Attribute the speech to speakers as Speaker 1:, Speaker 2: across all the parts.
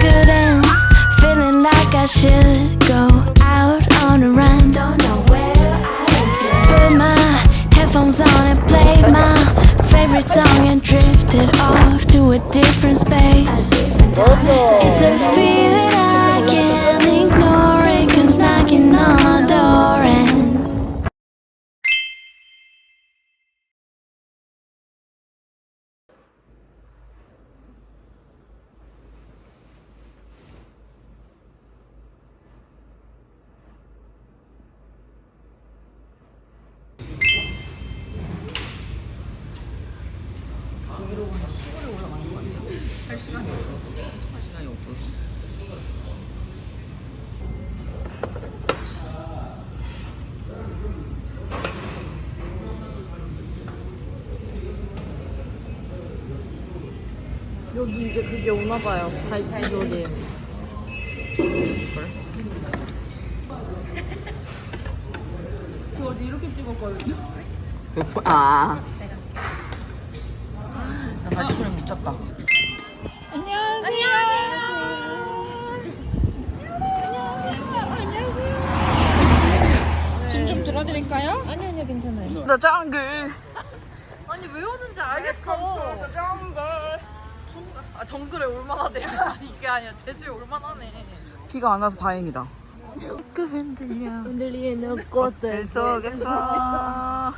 Speaker 1: good and feeling like I should go out on a run. Don't know where I don't. Put my headphones on and played my favorite song and drifted off to a different space. It's a
Speaker 2: 여기 이제 그게 오나 봐요. 가이드로님.
Speaker 3: 그래?
Speaker 2: 저 어제 이렇게 찍었거든요.
Speaker 3: 몇 아. 야, 발톱이랑 미쳤다.
Speaker 2: 짐좀 들어드릴까요? 아니 아니요 괜찮아요.
Speaker 3: 나 짱글.
Speaker 2: 아니 왜 오는지 알겠어.
Speaker 3: 짱글.
Speaker 2: 아 정글에 올만하대. 이게 아니야 제주에 올만하네.
Speaker 3: 비가 안 와서 다행이다.
Speaker 2: 흔들리는 꽃들
Speaker 3: 들 속에서.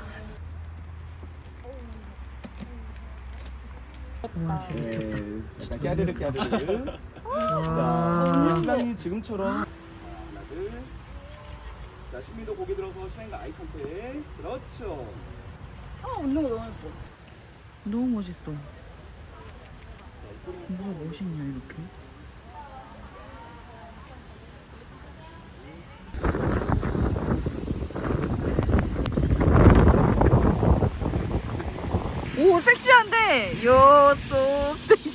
Speaker 4: 네, 약간 까르르 까르르.
Speaker 3: 와.
Speaker 4: 자, 신랑이 지금처럼 하나, 둘. 자, 신미도 고개 들어서 신랑이가 아이 컨택. 그렇죠.
Speaker 3: 너무 멋있어. 뭐가 멋있냐 이렇게. 오 섹시한데 요소 섹시.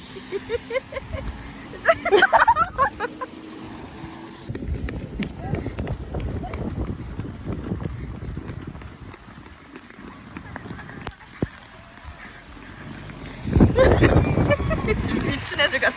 Speaker 3: 미친 애들 같아.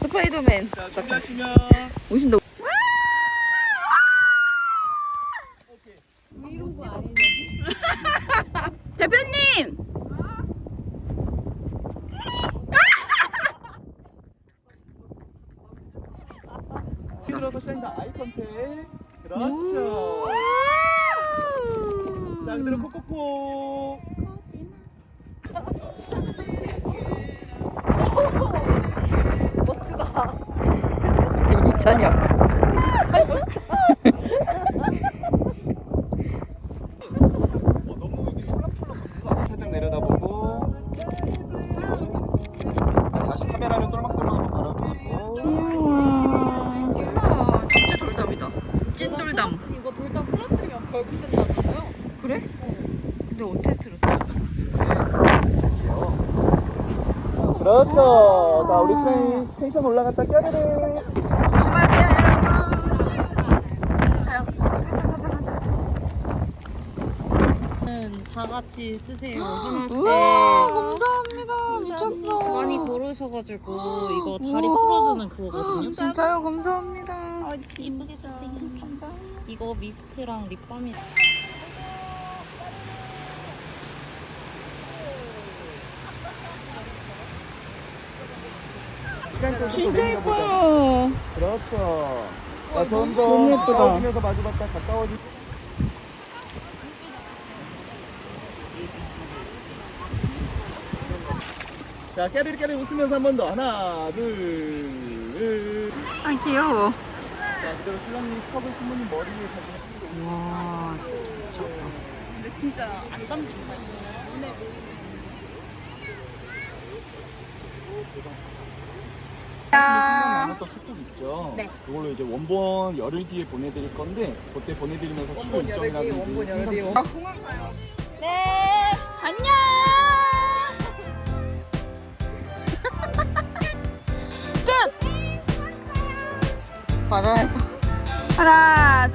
Speaker 3: 스파이더맨.
Speaker 4: 자, 준비하시면
Speaker 3: 오신다. 대표님!
Speaker 4: 들어서 신랑이가 아이 컨택. 그렇죠. 자, 그대로 콕콕콕.
Speaker 3: 이찬혁.
Speaker 4: 어, 너무 이렇게 쫄락쫄락 살짝 내려다보고. 자, 다시 카메라를 똘망똘망 바라보시고.
Speaker 3: 아, 진짜 돌담이다. 찐돌담.
Speaker 2: 이거 돌담 쓰러뜨리면 벌금?
Speaker 3: 근데 어떻게 들었어?
Speaker 4: 그렇죠. 자, 우리 신랑이 텐션 올라갔다 까르르.
Speaker 3: 조심하세요, 여러분. 자요. 가자, 가자, 가자.
Speaker 2: 다 같이 쓰세요 하나씩.
Speaker 3: 우와, 감사합니다. 미쳤어.
Speaker 2: 많이 고르셔가지고 이거 다리 풀어주는 그거거든요.
Speaker 3: 진짜요? 감사합니다.
Speaker 2: 이쁘게 쓰세요. 이거 미스트랑 립밤이.
Speaker 3: 진짜 예뻐요.
Speaker 4: 그렇죠. 자, 점점
Speaker 3: 너무 예쁘다.
Speaker 4: 가까워지면서 마주봤다 가까워지. 자, 깨르르 깨르르 웃으면서 한 번 더. 하나, 둘.
Speaker 3: 아, 귀여워.
Speaker 4: 자, 그대로 신랑님 컵을 신부님 머리에 가지고.
Speaker 3: 와,
Speaker 2: 근데 진짜 안 담긴다. 눈에 보이는.
Speaker 4: 나눴던 카톡 있죠?
Speaker 3: 네.
Speaker 4: 그걸로 이제 원본 열흘 뒤에 보내드릴 건데 그때 보내드리면서 추후 일정이라든지 상담
Speaker 3: 네, 안녕. 끝. 바다에서 하나,